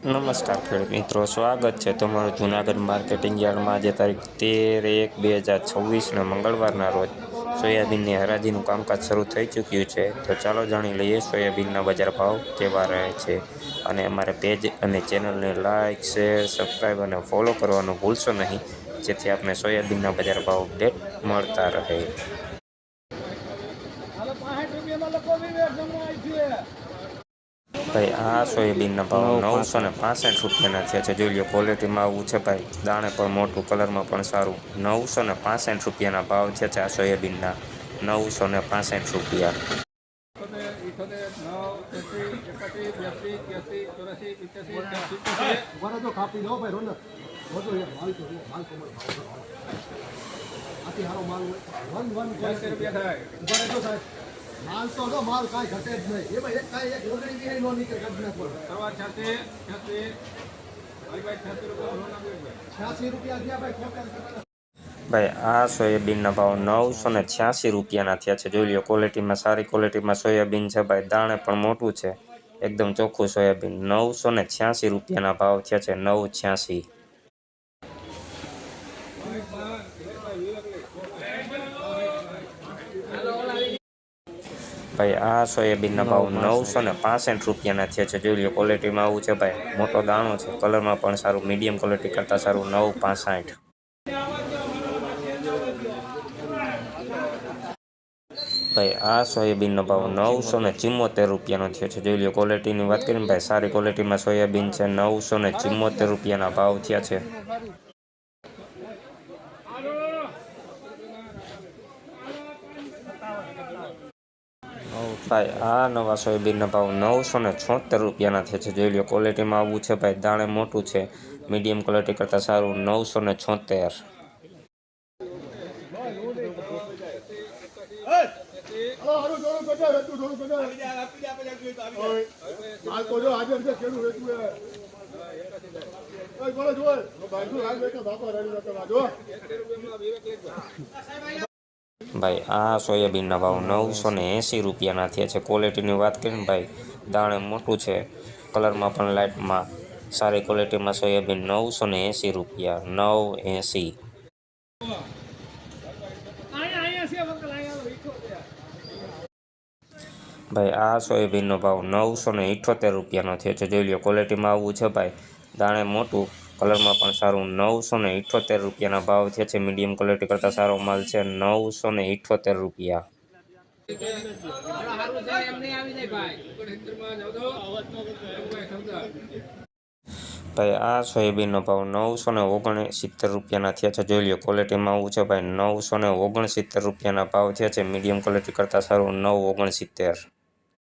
નમસ્કાર ખેડૂત મિત્રો, સ્વાગત છે તમારું જૂનાગઢ માર્કેટિંગ યાર્ડમાં. આજે તારીખ તેર એક બે હજાર છવ્વીસના મંગળવારના રોજ સોયાબીનની હરાજીનું કામકાજ શરૂ થઈ ચૂક્યું છે. તો ચાલો જાણી લઈએ સોયાબીનના બજાર ભાવ કેવા રહે છે. અને અમારે પેજ અને ચેનલને લાઇક શેર, સબસ્ક્રાઈબ અને ફોલો કરવાનું ભૂલશો નહીં, જેથી આપને સોયાબીનના બજાર ભાવ અપડેટ મળતા રહે. ભાઈ આ સોયાબીનના ભાવ નવસો ને પાસઠ રૂપિયાના થયા છે. જોઈ લો ક્વોલિટીમાં આવું છે ભાઈ. દાણે પણ મોટું કલરમાં પણ સારું. નવસો ને પાસઠ રૂપિયાના ભાવ છે આ સોયાબીનના. નવસો ને પાસઠ રૂપિયા. રૂપિયા થાય વરે તો માલ તો જો માલ કાંઈ ઘટે જ નહીં. એ ભાઈ એક કાંઈ એક ઓગણી બી નો નીકળે છ્યાસી રૂપિયા ખોટા ભાઈ આ સોયાબીનના ભાવ નવસો ને છ્યાસી રૂપિયાના થયા છે. જોઈ લો ક્વોલિટીમાં સારી ક્વોલિટીમાં સોયાબીન છે ભાઈ. દાણે પણ મોટું છે. એકદમ ચોખ્ખું સોયાબીન. નવસો ને છ્યાસી રૂપિયાના ભાવ થયા છે. નવ છ્યાસી. ભાઈ આ સોયાબીનના ભાવ નવસો ને પાસઠ રૂપિયાના થયા છે. જોઈ લો ક્વોલિટીમાં આવું છે ભાઈ. મોટો દાણો છે. કલરમાં પણ સારું મીડિયમ ક્વોલિટી કરતાં સારું નવ પાસઠ. ભાઈ આ સોયાબીનનો ભાવ નવસો ને ચિમ્મોતેર રૂપિયાનો થયો છે. જોઈ લો ક્વોલિટીની વાત કરીને ભાઈ સારી ક્વોલિટીમાં સોયાબીન છે નવસો ને ચિમ્મોતેર રૂપિયાના ભાવ થયા છે. ભાઈ આ નવા સોયાબીનના ભાવ નવસો ને છોતેર રૂપિયાના થયા છે. જોઈ લો ક્વોલિટીમાં આવું છે ભાઈ, દાણે મોટું છે. મીડિયમ ક્વોલિટી કરતાં સારું, નવસો ને છોતેર. ભાઈ, આ સોયાબીનના ભાવ નવસો ને એંસી રૂપિયાના થયા છે. ક્વોલિટીની વાત કરીએ ને ભાઈ, દાણે મોટું છે. કલરમાં પણ લાઇટમાં સારી ક્વોલિટીમાં સોયાબીન નવસો ને એંસી રૂપિયા નવ એંસી ભાઈ, આ સોયાબીનનો ભાવ નવસો ને ઇઠોતેર રૂપિયાનો થયો છે. જોઈ લો ક્વોલિટીમાં આવું છે ભાઈ, દાણે મોટું. કલરમાં પણ સારું. નવસો ને ઇઠ્ઠોતેર રૂપિયાના ભાવ થયા છે. મીડિયમ ક્વોલિટી કરતાં સારો માલ છે. નવસો ને ઇઠ્ઠોતેર રૂપિયા. ભાઈ, આ સોયાબીનનો ભાવ નવસો ને ઓગણસિત્તેર રૂપિયાના થયા છે. જોઈ લો ક્વોલિટીમાં આવું છે ભાઈ. નવસો ને ઓગણસિત્તેર રૂપિયાના ભાવ થયા છે. મીડિયમ ક્વોલિટી કરતાં સારું નવ ઓગણસિત્તેર.